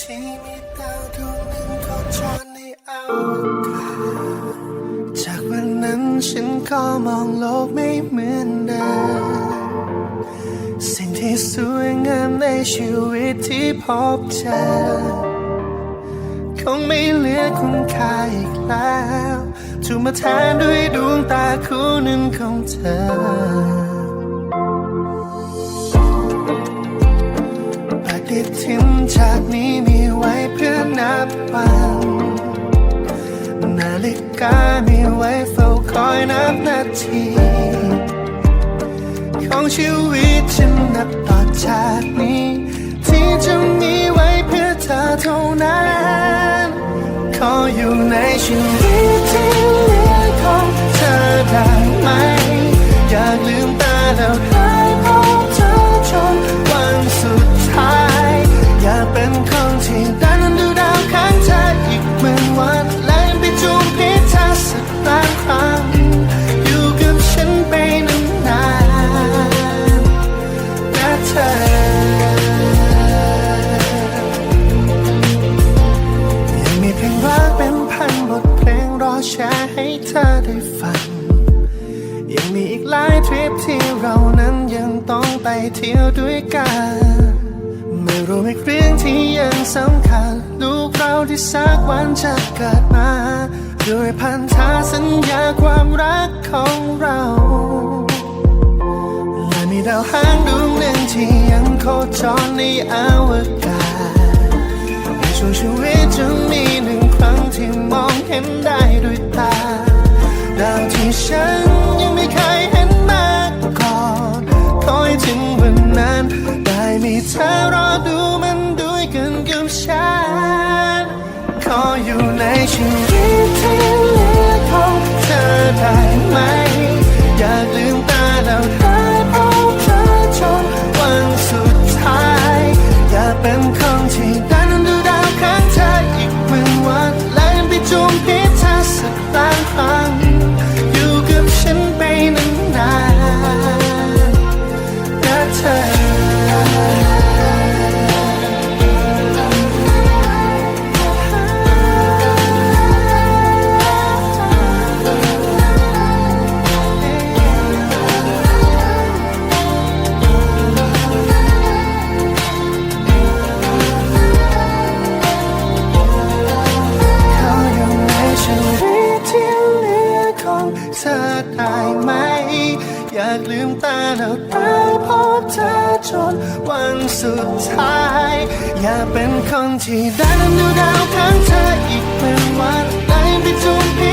ที่มีดาวดวงหนึ่งโคจรในอวกาศจากวันนั้นฉันก็มองโลกไม่เหมือนเดิมสิ่งที่สวยงามในชีวิตที่พบเจอคงไม่เหลือคุณค่าอีกแล้วถูกมาแทนด้วยดวงตาคู่หนึ่งของเธอ นับวันาฬิกามีไว้เฝ้าคอยนับนาที ของชีวิตฉันนับต่อจากนี้ ที่จะมีไว้เพื่อเธอเท่านั้น ขออยู่ในชีวิตที่เหลือของเธอได้ไหม อยากลืมตาแล้วได้พบเธอจนวันสุดท้าย อยากเป็นคนที่ ธอได้ฟัง ยังมีอีกหลายทริปที่เรานั้นยังต้องไปเที่ยวด้วยกัน ไม่รู้อีกเรื่องที่ยังสำคัญ ลูกเราที่สักวันจะเกิดมา ด้วยพันธะสัญญาความรักของเราและมีดาวหางดวงหนึ่งที่ยังโคจรในอวกาศ เธอรอดูมันด้วยกันกับฉัน ขออยู่ในชีวิตที่เหลือของเธอได้ เธอได้ไหม อยากลืมตาแล้วได้พบเธอจนวันสุดท้าย อยากเป็นคนที่ได้นั้นดูดาวข้างเธออีกเป็นวันได้ไปจูบ